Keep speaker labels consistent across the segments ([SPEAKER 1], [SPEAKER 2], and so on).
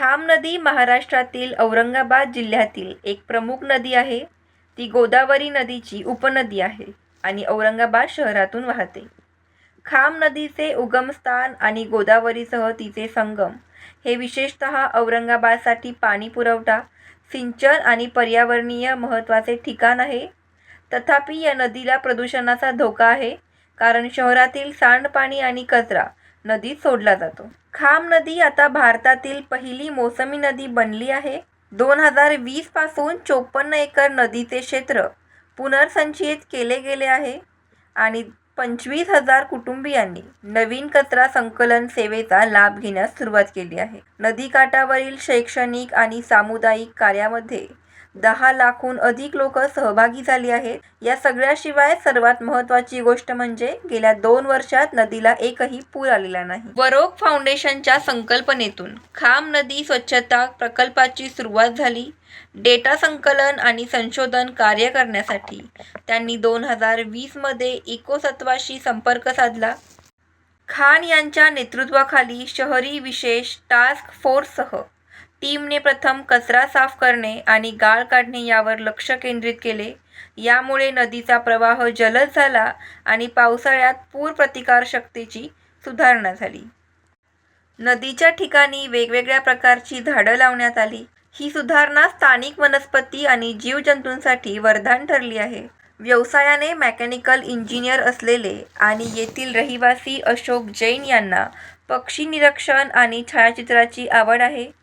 [SPEAKER 1] खाम नदी महाराष्ट्रातील औरंगाबाद जिल्ह्यातील एक प्रमुख नदी आहे. ती गोदावरी नदीची उपनदी आहे आणि औरंगाबाद शहरातून वाहते. खाम नदीचे उगमस्थान आणि गोदावरीसह तिचे संगम हे विशेषतः औरंगाबादसाठी पाणी पुरवठा सिंचन आणि पर्यावरणीय महत्त्वाचे ठिकाण आहे. तथापि या नदीला प्रदूषणाचा धोका आहे कारण शहरातील सांडपाणी आणि कचरा नदीत सोडला जातो. खाम नदी आता भारतातील पहिली मोसमी नदी बनली आहे. दोन हजार वीसपासून चोपन्न एकर नदीचे क्षेत्र पुनर्संचयित केले गेले आहे आणि पंचवीस हजार कुटुंबियांनी नवीन कचरा संकलन सेवेचा लाभ घेण्यास सुरुवात केली आहे. नदीकाठावरील शैक्षणिक आणि सामुदायिक कार्यामध्ये दहा लाखहून अधिक लोक सहभागी झाली आहेत. या सगळ्याशिवाय सर्वात महत्त्वाची गोष्ट म्हणजे गेल्या दोन वर्षात नदीला एकही पूर आलेला नाही. वरोग फाउंडेशनच्या संकल्पनेतून खाम नदी स्वच्छता प्रकल्पाची सुरुवात झाली. डेटा संकलन आणि संशोधन कार्य करण्यासाठी त्यांनी दोन हजार वीसमध्ये इकोसत्वाशी संपर्क साधला. खान यांच्या नेतृत्वाखाली शहरी विशेष टास्क फोर्ससह टीमने प्रथम कचरा साफ करणे आणि गाळ काढणे यावर लक्ष केंद्रित केले. यामुळे नदीचा प्रवाह जलद झाला आणि पावसाळ्यात पूर प्रतिकारशक्तीची सुधारणा झाली. नदीच्या ठिकाणी वेगवेगळ्या प्रकारची झाडं लावण्यात आली. ही सुधारणा स्थानिक वनस्पती आणि जीवजंतूंसाठी वरदान ठरली आहे. व्यवसायाने मेकॅनिकल इंजिनियर असलेले आणि येथील रहिवासी अशोक जैन यांना पक्षी निरीक्षण आणि छायाचित्राची आवड आहे.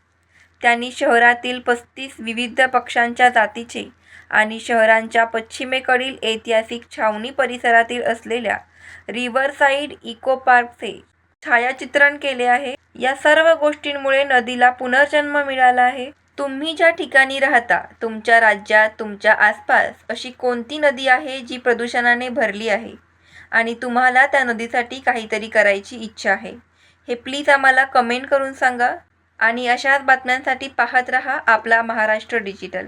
[SPEAKER 1] त्यांनी शहरातील पस्तीस विविध पक्ष्यांच्या जातीचे आणि शहरांच्या पश्चिमेकडील ऐतिहासिक छावणी परिसरातील असलेल्या रिव्हरसाईड इको पार्कचे छायाचित्रण केले आहे. या सर्व गोष्टींमुळे नदीला पुनर्जन्म मिळाला आहे. तुम्ही ज्या ठिकाणी राहता तुमच्या राज्यात तुमच्या आसपास अशी कोणती नदी आहे जी प्रदूषणाने भरली आहे? आणि तुम्हाला त्या नदीसाठी काहीतरी करायची इच्छा आहे. हे प्लीज आम्हाला कमेंट करून सांगा. आणि अशाच बातम्यांसाठी पाहत रहा आपला महाराष्ट्र डिजिटल.